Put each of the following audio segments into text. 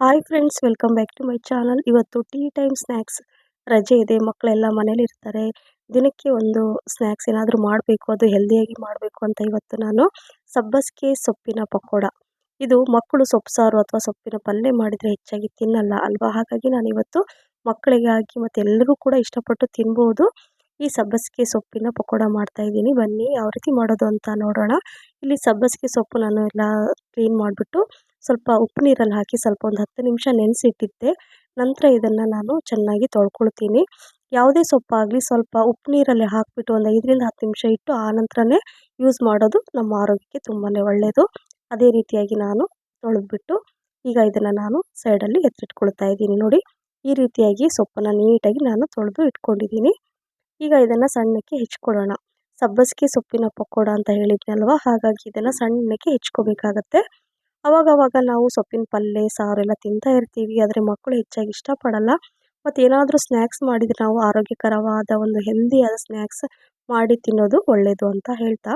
Hi friends welcome back to my channel ಇವತ್ತು tea time snacks ರಜೆ ಇದೆ ಮಕ್ಕಳೆಲ್ಲ ಮನೇಲಿ ಇರ್ತಾರೆ. ದಿನಕ್ಕೆ ಒಂದು ಸ್ನ್ಯಾಕ್ಸ್ ಏನಾದರೂ ಮಾಡಬೇಕು, ಅದು ಹೆಲ್ದಿಯಾಗಿ ಮಾಡಬೇಕು ಅಂತ ಇವತ್ತು ನಾನು ಸಬ್ಬಸಿಗೆ ಸೊಪ್ಪಿನ ಪಕೋಡ. ಇದು ಮಕ್ಕಳು ಸೊಪ್ಪು ಅಥವಾ ಸೊಪ್ಪಿನ ಪಲ್ಯ ಮಾಡಿದರೆ ಹೆಚ್ಚಾಗಿ ತಿನ್ನಲ್ಲ ಅಲ್ವಾ? ಹಾಗಾಗಿ ನಾನು ಇವತ್ತು ಮಕ್ಕಳಿಗಾಗಿ ಮತ್ತು ಎಲ್ಲರಿಗೂ ಕೂಡ ಇಷ್ಟಪಟ್ಟು ತಿನ್ಬೋದು. ಈ ಸಬ್ಬಸಿಗೆ ಸೊಪ್ಪಿನ ಪಕೋಡ ಮಾಡ್ತಾ ಇದ್ದೀನಿ. ಬನ್ನಿ, ಯಾವ ರೀತಿ ಮಾಡೋದು ಅಂತ ನೋಡೋಣ. ಇಲ್ಲಿ ಸಬ್ಬಸಿಗೆ ಸೊಪ್ಪು ನಾನು ಎಲ್ಲ ಕ್ಲೀನ್ ಮಾಡಿಬಿಟ್ಟು ಸ್ವಲ್ಪ ಉಪ್ಪು ನೀರಲ್ಲಿ ಹಾಕಿ ಸ್ವಲ್ಪ ಒಂದು ಹತ್ತು ನಿಮಿಷ ನೆನೆಸಿಟ್ಟಿದ್ದೆ. ನಂತರ ಇದನ್ನು ನಾನು ಚೆನ್ನಾಗಿ ತೊಳ್ಕೊಳ್ತೀನಿ. ಯಾವುದೇ ಸೊಪ್ಪಾಗಲಿ ಸ್ವಲ್ಪ ಉಪ್ಪು ನೀರಲ್ಲಿ ಹಾಕಿಬಿಟ್ಟು ಒಂದು ಐದರಿಂದ ಹತ್ತು ನಿಮಿಷ ಇಟ್ಟು ಆ ನಂತರನೇ ಯೂಸ್ ಮಾಡೋದು ನಮ್ಮ ಆರೋಗ್ಯಕ್ಕೆ ತುಂಬಾ ಒಳ್ಳೆಯದು ಅದೇ ರೀತಿಯಾಗಿ ನಾನು ತೊಳೆದ್ಬಿಟ್ಟು ಈಗ ಇದನ್ನು ನಾನು ಸೈಡಲ್ಲಿ ಎತ್ತಿಟ್ಕೊಳ್ತಾ ಇದ್ದೀನಿ. ನೋಡಿ, ಈ ರೀತಿಯಾಗಿ ಸೊಪ್ಪನ್ನು ನೀಟಾಗಿ ನಾನು ತೊಳೆದು ಇಟ್ಕೊಂಡಿದ್ದೀನಿ. ಈಗ ಇದನ್ನು ಸಣ್ಣಕ್ಕೆ ಹೆಚ್ಕೊಡೋಣ. ಸಬ್ಬಸಿಗೆ ಸೊಪ್ಪಿನ ಪಕೋಡ ಅಂತ ಹೇಳಿದ್ನಲ್ವ? ಹಾಗಾಗಿ ಇದನ್ನು ಸಣ್ಣಕ್ಕೆ ಹೆಚ್ಕೋಬೇಕಾಗತ್ತೆ. ಅವಾಗವಾಗ ನಾವು ಸೊಪ್ಪಿನ ಪಲ್ಯ ಎಲ್ಲ ತಿಂತಾ ಇರ್ತೀವಿ. ಆದರೆ ಮಕ್ಕಳು ಹೆಚ್ಚಾಗಿ ಇಷ್ಟಪಡಲ್ಲ. ಮತ್ತು ಏನಾದರೂ ಸ್ನ್ಯಾಕ್ಸ್ ಮಾಡಿದರೆ ನಾವು ಆರೋಗ್ಯಕರವಾದ ಒಂದು ಹೆಲ್ದಿಯಾದ ಸ್ನ್ಯಾಕ್ಸ್ ಮಾಡಿ ತಿನ್ನೋದು ಒಳ್ಳೆಯದು ಅಂತ ಹೇಳ್ತಾ,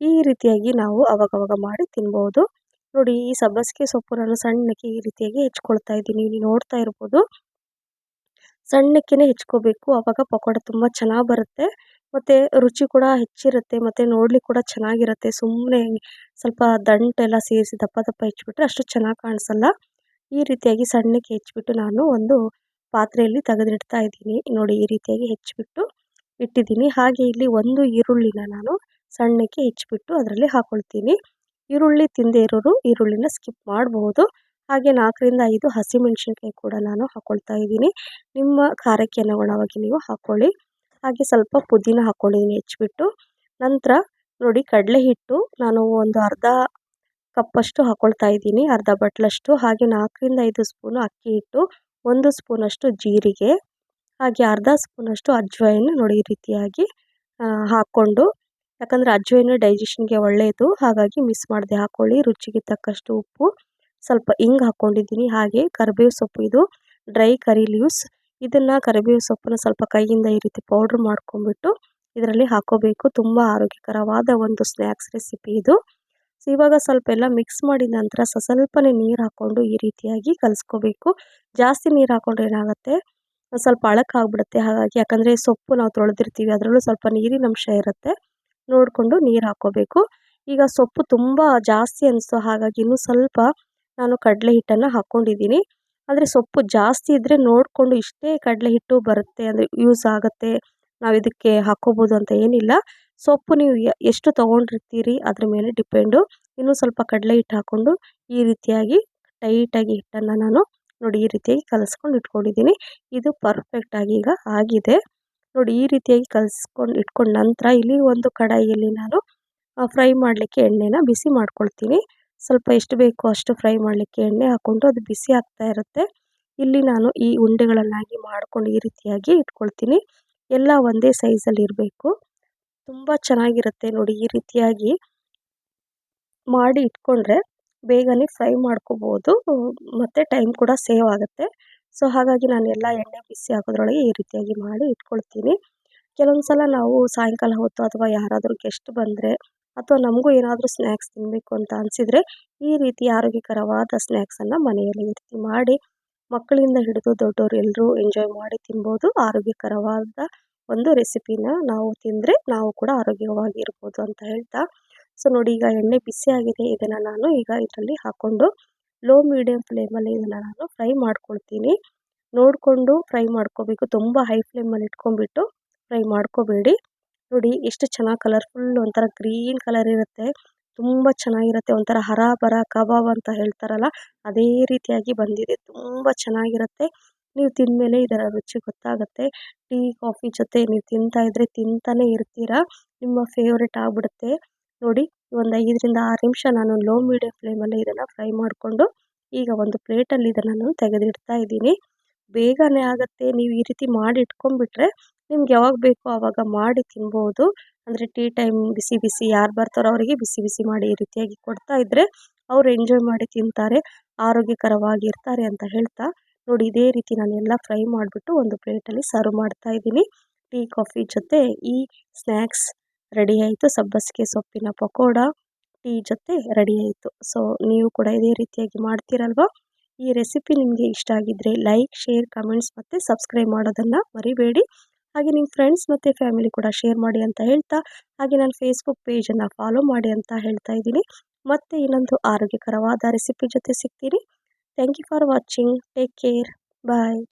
ಈ ರೀತಿಯಾಗಿ ನಾವು ಅವಾಗವಾಗ ಮಾಡಿ ತಿನ್ಬೋದು. ನೋಡಿ, ಈ ಸಬ್ಬಸಿಗೆ ಸೊಪ್ಪು ನಾನು ಸಣ್ಣಕ್ಕೆ ಈ ರೀತಿಯಾಗಿ ಹೆಚ್ಕೊಳ್ತಾ ಇದ್ದೀನಿ. ನೀವು ನೋಡ್ತಾ ಇರ್ಬೋದು. ಸಣ್ಣಕ್ಕೆ ಹೆಚ್ಕೋಬೇಕು. ಆವಾಗ ಪಕೋಡ ತುಂಬ ಚೆನ್ನಾಗಿ ಬರುತ್ತೆ. ಮತ್ತು ರುಚಿ ಕೂಡ ಹೆಚ್ಚಿರುತ್ತೆ. ಮತ್ತು ನೋಡ್ಲಿಕ್ಕೆ ಕೂಡ ಚೆನ್ನಾಗಿರುತ್ತೆ. ಸುಮ್ಮನೆ ಸ್ವಲ್ಪ ದಂಟೆಲ್ಲ ಸೇರಿಸಿ ದಪ್ಪ ದಪ್ಪ ಹೆಚ್ಚಿಬಿಟ್ರೆ ಅಷ್ಟು ಚೆನ್ನಾಗಿ ಕಾಣಿಸಲ್ಲ. ಈ ರೀತಿಯಾಗಿ ಸಣ್ಣಕ್ಕೆ ಹೆಚ್ಚಿಬಿಟ್ಟು ನಾನು ಒಂದು ಪಾತ್ರೆಯಲ್ಲಿ ತೆಗೆದಿಡ್ತಾ ಇದ್ದೀನಿ. ನೋಡಿ, ಈ ರೀತಿಯಾಗಿ ಹೆಚ್ಚಿಬಿಟ್ಟು ಇಟ್ಟಿದ್ದೀನಿ. ಹಾಗೆ ಇಲ್ಲಿ ಒಂದು ಈರುಳ್ಳಿನ ನಾನು ಸಣ್ಣಕ್ಕೆ ಹೆಚ್ಚಿಬಿಟ್ಟು ಅದರಲ್ಲಿ ಹಾಕ್ಕೊಳ್ತೀನಿ ಈರುಳ್ಳಿ ತಿಂದೇ ಇರೋರು ಈರುಳ್ಳಿನ ಸ್ಕಿಪ್ ಮಾಡಬಹುದು ಹಾಗೆ ನಾಲ್ಕರಿಂದ ಐದು ಹಸಿಮೆಣಸಿನ್ಕಾಯಿ ಕೂಡ ನಾನು ಹಾಕ್ಕೊಳ್ತಾ ಇದ್ದೀನಿ. ನಿಮ್ಮ ಖಾರಕ್ಕೆ ಅನುಗುಣವಾಗಿ ನೀವು ಹಾಕ್ಕೊಳ್ಳಿ ಹಾಗೆ ಸ್ವಲ್ಪ ಪುದೀನ ಹಾಕ್ಕೊಂಡಿದ್ದೀನಿ ಹೆಚ್ಚಿಬಿಟ್ಟು. ನಂತರ ನೋಡಿ ಕಡಲೆ ಹಿಟ್ಟು ನಾನು ಒಂದು ಅರ್ಧ ಕಪ್ಪಷ್ಟು ಹಾಕ್ಕೊಳ್ತಾ ಇದ್ದೀನಿ, ಅರ್ಧ ಬಟ್ಲಷ್ಟು. ಹಾಗೆ ನಾಲ್ಕರಿಂದ ಐದು ಸ್ಪೂನು ಅಕ್ಕಿ ಹಿಟ್ಟು, ಒಂದು ಸ್ಪೂನಷ್ಟು ಜೀರಿಗೆ, ಹಾಗೆ ಅರ್ಧ ಸ್ಪೂನಷ್ಟು ಅಜ್ವಾಯಿನ ನೋಡಿ ಈ ರೀತಿಯಾಗಿ ಹಾಕ್ಕೊಂಡು. ಯಾಕಂದರೆ ಅಜ್ವಾಯಿನ ಡೈಜೆಷನ್ಗೆ ಒಳ್ಳೆಯದು ಹಾಗಾಗಿ ಮಿಸ್ ಮಾಡದೆ ಹಾಕ್ಕೊಳ್ಳಿ ರುಚಿಗೆ ತಕ್ಕಷ್ಟು ಉಪ್ಪು. ಸ್ವಲ್ಪ ಹಿಂಗೆ ಹಾಕ್ಕೊಂಡಿದ್ದೀನಿ ಹಾಗೆ ಕರಿಬೇವು ಸೊಪ್ಪು, ಇದು ಡ್ರೈ ಕರಿ ಲೀವ್ಸ್. ಇದನ್ನು ಕರಿಬೇವು ಸೊಪ್ಪನ್ನು ಸ್ವಲ್ಪ ಕೈಯಿಂದ ಈ ರೀತಿ ಪೌಡ್ರ್ ಮಾಡ್ಕೊಂಡ್ಬಿಟ್ಟು ಇದರಲ್ಲಿ ಹಾಕೋಬೇಕು. ತುಂಬ ಆರೋಗ್ಯಕರವಾದ ಒಂದು ಸ್ನ್ಯಾಕ್ಸ್ ರೆಸಿಪಿ ಇದು. ಸೊ ಇವಾಗ ಸ್ವಲ್ಪ ಎಲ್ಲ ಮಿಕ್ಸ್ ಮಾಡಿದ ನಂತರ ಸ್ವಲ್ಪನೇ ನೀರು ಹಾಕ್ಕೊಂಡು ಈ ರೀತಿಯಾಗಿ ಕಲಿಸ್ಕೋಬೇಕು. ಜಾಸ್ತಿ ನೀರು ಹಾಕ್ಕೊಂಡ್ರೆ ಏನಾಗುತ್ತೆ? ಸ್ವಲ್ಪ ಅಳಕ್ಕಾಗ್ಬಿಡುತ್ತೆ ಹಾಗಾಗಿ ಯಾಕಂದರೆ ಸೊಪ್ಪು ನಾವು ತೊಳೆದಿರ್ತೀವಿ, ಅದರಲ್ಲೂ ಸ್ವಲ್ಪ ನೀರಿನ ಅಂಶ ಇರುತ್ತೆ. ನೋಡಿಕೊಂಡು ನೀರು ಹಾಕ್ಕೋಬೇಕು ಈಗ ಸೊಪ್ಪು ತುಂಬ ಜಾಸ್ತಿ ಅನಿಸ್ತು ಹಾಗಾಗಿ ಇನ್ನೂ ಸ್ವಲ್ಪ ನಾನು ಕಡಲೆ ಹಿಟ್ಟನ್ನು ಹಾಕ್ಕೊಂಡಿದ್ದೀನಿ. ಆದರೆ ಸೊಪ್ಪು ಜಾಸ್ತಿ ಇದ್ದರೆ ನೋಡಿಕೊಂಡು ಇಷ್ಟೇ ಕಡಲೆ ಹಿಟ್ಟು ಬರುತ್ತೆ, ಅಂದರೆ ಯೂಸ್ ಆಗುತ್ತೆ, ನಾವು ಇದಕ್ಕೆ ಹಾಕ್ಕೋಬೋದು ಅಂತ ಏನಿಲ್ಲ. ಸೊಪ್ಪು ನೀವು ಎಷ್ಟು ತೊಗೊಂಡಿರ್ತೀರಿ ಅದ್ರ ಮೇಲೆ ಡಿಪೆಂಡು. ಇನ್ನೂ ಸ್ವಲ್ಪ ಕಡಲೆ ಹಿಟ್ಟು ಹಾಕ್ಕೊಂಡು ಈ ರೀತಿಯಾಗಿ ಟೈಟಾಗಿ ಹಿಟ್ಟನ್ನು ನಾನು ನೋಡಿ ಈ ರೀತಿಯಾಗಿ ಕಲಸ್ಕೊಂಡು ಇಟ್ಕೊಂಡಿದ್ದೀನಿ. ಇದು ಪರ್ಫೆಕ್ಟಾಗಿ ಈಗ ಆಗಿದೆ. ನೋಡಿ ಈ ರೀತಿಯಾಗಿ ಕಲಿಸ್ಕೊಂಡು ಇಟ್ಕೊಂಡ ನಂತರ ಇಲ್ಲಿ ಒಂದು ಕಡಾಯಿಯಲ್ಲಿ ನಾನು ಫ್ರೈ ಮಾಡಲಿಕ್ಕೆ ಎಣ್ಣೆನ ಬಿಸಿ ಮಾಡ್ಕೊಳ್ತೀನಿ. ಸ್ವಲ್ಪ ಎಷ್ಟು ಬೇಕೋ ಅಷ್ಟು ಫ್ರೈ ಮಾಡಲಿಕ್ಕೆ ಎಣ್ಣೆ ಹಾಕ್ಕೊಂಡು ಅದು ಬಿಸಿ ಆಗ್ತಾ ಇರುತ್ತೆ. ಇಲ್ಲಿ ನಾನು ಈ ಉಂಡೆಗಳನ್ನಾಗಿ ಮಾಡಿಕೊಂಡು ಈ ರೀತಿಯಾಗಿ ಇಟ್ಕೊಳ್ತೀನಿ. ಎಲ್ಲ ಒಂದೇ ಸೈಜಲ್ಲಿ ಇರಬೇಕು. ತುಂಬ ಚೆನ್ನಾಗಿರುತ್ತೆ ನೋಡಿ ಈ ರೀತಿಯಾಗಿ ಮಾಡಿ ಇಟ್ಕೊಂಡ್ರೆ ಬೇಗನೆ ಫ್ರೈ ಮಾಡ್ಕೋಬೋದು. ಮತ್ತು ಟೈಮ್ ಕೂಡ ಸೇವ್ ಆಗುತ್ತೆ. ಸೊ, ಹಾಗಾಗಿ ನಾನು ಎಲ್ಲ ಎಣ್ಣೆ ಬಿಸಿ ಹಾಕೋದ್ರೊಳಗೆ ಈ ರೀತಿಯಾಗಿ ಮಾಡಿ ಇಟ್ಕೊಳ್ತೀನಿ. ಕೆಲವೊಂದು ಸಲ ನಾವು ಸಾಯಂಕಾಲ ಹೊತ್ತು ಅಥವಾ ಯಾರಾದರೂ ಗೆಸ್ಟ್ ಬಂದರೆ ಅಥವಾ ನಮಗೂ ಏನಾದರೂ ಸ್ನ್ಯಾಕ್ಸ್ ತಿನ್ನಬೇಕು ಅಂತ ಅನಿಸಿದರೆ ಈ ರೀತಿ ಆರೋಗ್ಯಕರವಾದ ಸ್ನ್ಯಾಕ್ಸನ್ನು ಮನೆಯಲ್ಲಿ ಈ ರೀತಿ ಮಾಡಿ ಮಕ್ಕಳಿಂದ ಹಿಡಿದು ದೊಡ್ಡವರು ಎಲ್ಲರೂ ಎಂಜಾಯ್ ಮಾಡಿ ತಿನ್ಬೋದು. ಆರೋಗ್ಯಕರವಾದ ಒಂದು ರೆಸಿಪಿನ ನಾವು ತಿಂದರೆ ನಾವು ಕೂಡ ಆರೋಗ್ಯವಾಗಿರ್ಬೋದು ಅಂತ ಹೇಳ್ತಾ. ಸೊ ನೋಡಿ ಈಗ ಎಣ್ಣೆ ಬಿಸಿಯಾಗಿದೆ ಇದನ್ನು ನಾನು ಈಗ ಇದರಲ್ಲಿ ಹಾಕ್ಕೊಂಡು ಲೋ ಮೀಡಿಯಮ್ ಫ್ಲೇಮಲ್ಲಿ ಇದನ್ನು ನಾನು ಫ್ರೈ ಮಾಡ್ಕೊಳ್ತೀನಿ. ನೋಡಿಕೊಂಡು ಫ್ರೈ ಮಾಡ್ಕೋಬೇಕು. ತುಂಬ ಹೈ ಫ್ಲೇಮಲ್ಲಿ ಇಟ್ಕೊಂಡ್ಬಿಟ್ಟು ಫ್ರೈ ಮಾಡ್ಕೋಬೇಡಿ. ನೋಡಿ ಎಷ್ಟು ಚೆನ್ನಾಗಿ ಕಲರ್ಫುಲ್ ಒಂಥರ ಗ್ರೀನ್ ಕಲರ್ ಇರುತ್ತೆ. ತುಂಬ ಚೆನ್ನಾಗಿರುತ್ತೆ, ಒಂಥರ ಹರ ಬರ ಕಬಾಬ್ ಅಂತ ಹೇಳ್ತಾರಲ್ಲ, ಅದೇ ರೀತಿಯಾಗಿ ಬಂದಿದೆ. ತುಂಬ ಚೆನ್ನಾಗಿರುತ್ತೆ. ನೀವು ತಿಂದಮೇಲೆ ಇದರ ರುಚಿ ಗೊತ್ತಾಗುತ್ತೆ. ಟೀ, ಕಾಫಿ ಜೊತೆ ನೀವು ತಿಂತಾ ಇದ್ರೆ ತಿಂತಾನೆ ಇರ್ತೀರಾ. ನಿಮ್ಮ ಫೇವ್ರೆಟ್ ಆಗಿಬಿಡುತ್ತೆ. ನೋಡಿ, ಒಂದು ಐದರಿಂದ ಆರು ನಿಮಿಷ ನಾನು ಲೋ ಮೀಡಿಯಂ ಫ್ಲೇಮಲ್ಲಿ ಇದನ್ನು ಫ್ರೈ ಮಾಡಿಕೊಂಡು ಈಗ ಒಂದು ಪ್ಲೇಟಲ್ಲಿ ಇದನ್ನು ನಾನು ತೆಗೆದಿಡ್ತಾ ಇದ್ದೀನಿ. ಬೇಗನೆ ಆಗುತ್ತೆ. ನೀವು ಈ ರೀತಿ ಮಾಡಿ ಇಟ್ಕೊಂಡ್ಬಿಟ್ರೆ ನಿಮ್ಗೆ ಯಾವಾಗ ಬೇಕೋ ಆವಾಗ ಮಾಡಿ ತಿನ್ಬೋದು. ಅಂದರೆ ಟೀ ಟೈಮ್ ಬಿಸಿ ಬಿಸಿ ಯಾರು ಬರ್ತಾರೋ ಅವರಿಗೆ ಬಿಸಿ ಬಿಸಿ ಮಾಡಿ ಈ ರೀತಿಯಾಗಿ ಕೊಡ್ತಾ ಇದ್ದರೆ ಅವರು ಎಂಜಾಯ್ ಮಾಡಿ ತಿಂತಾರೆ ಆರೋಗ್ಯಕರವಾಗಿರ್ತಾರೆ ಅಂತ ಹೇಳ್ತಾ ನೋಡಿ ಇದೇ ರೀತಿ ನಾನು ಎಲ್ಲ ಫ್ರೈ ಮಾಡಿಬಿಟ್ಟು ಒಂದು ಪ್ಲೇಟಲ್ಲಿ ಸರ್ವ್ ಮಾಡ್ತಾ ಇದ್ದೀನಿ. ಟೀ ಕಾಫಿ ಜೊತೆ ಈ ಸ್ನ್ಯಾಕ್ಸ್ ರೆಡಿ ಆಯಿತು. ಸಬ್ಬಸಿಗೆ ಸೊಪ್ಪಿನ ಪಕೋಡ, ಟೀ ಜೊತೆ ರೆಡಿ ಆಯಿತು. ಸೊ ನೀವು ಕೂಡ ಇದೇ ರೀತಿಯಾಗಿ ಮಾಡ್ತೀರಲ್ವ? ಈ ರೆಸಿಪಿ ನಿಮಗೆ ಇಷ್ಟ ಆಗಿದ್ದರೆ ಲೈಕ್ ಶೇರ್ ಕಮೆಂಟ್ಸ್ ಮತ್ತು ಸಬ್ಸ್ಕ್ರೈಬ್ ಮಾಡೋದನ್ನು ಮರಿಬೇಡಿ. ಹಾಗೆ ನಿಮ್ಮ ಫ್ರೆಂಡ್ಸ್ ಮತ್ತು ಫ್ಯಾಮಿಲಿ ಕೂಡ ಶೇರ್ ಮಾಡಿ ಅಂತ ಹೇಳ್ತಾ, ಹಾಗೆ ನನ್ನ ಫೇಸ್ಬುಕ್ ಪೇಜನ್ನು ಫಾಲೋ ಮಾಡಿ ಅಂತ ಹೇಳ್ತಾ ಇದ್ದೀನಿ. ಮತ್ತೆ ಇನ್ನೊಂದು ಆರೋಗ್ಯಕರವಾದ ರೆಸಿಪಿ ಜೊತೆ ಸಿಗ್ತೀನಿ. Thank you for watching take care bye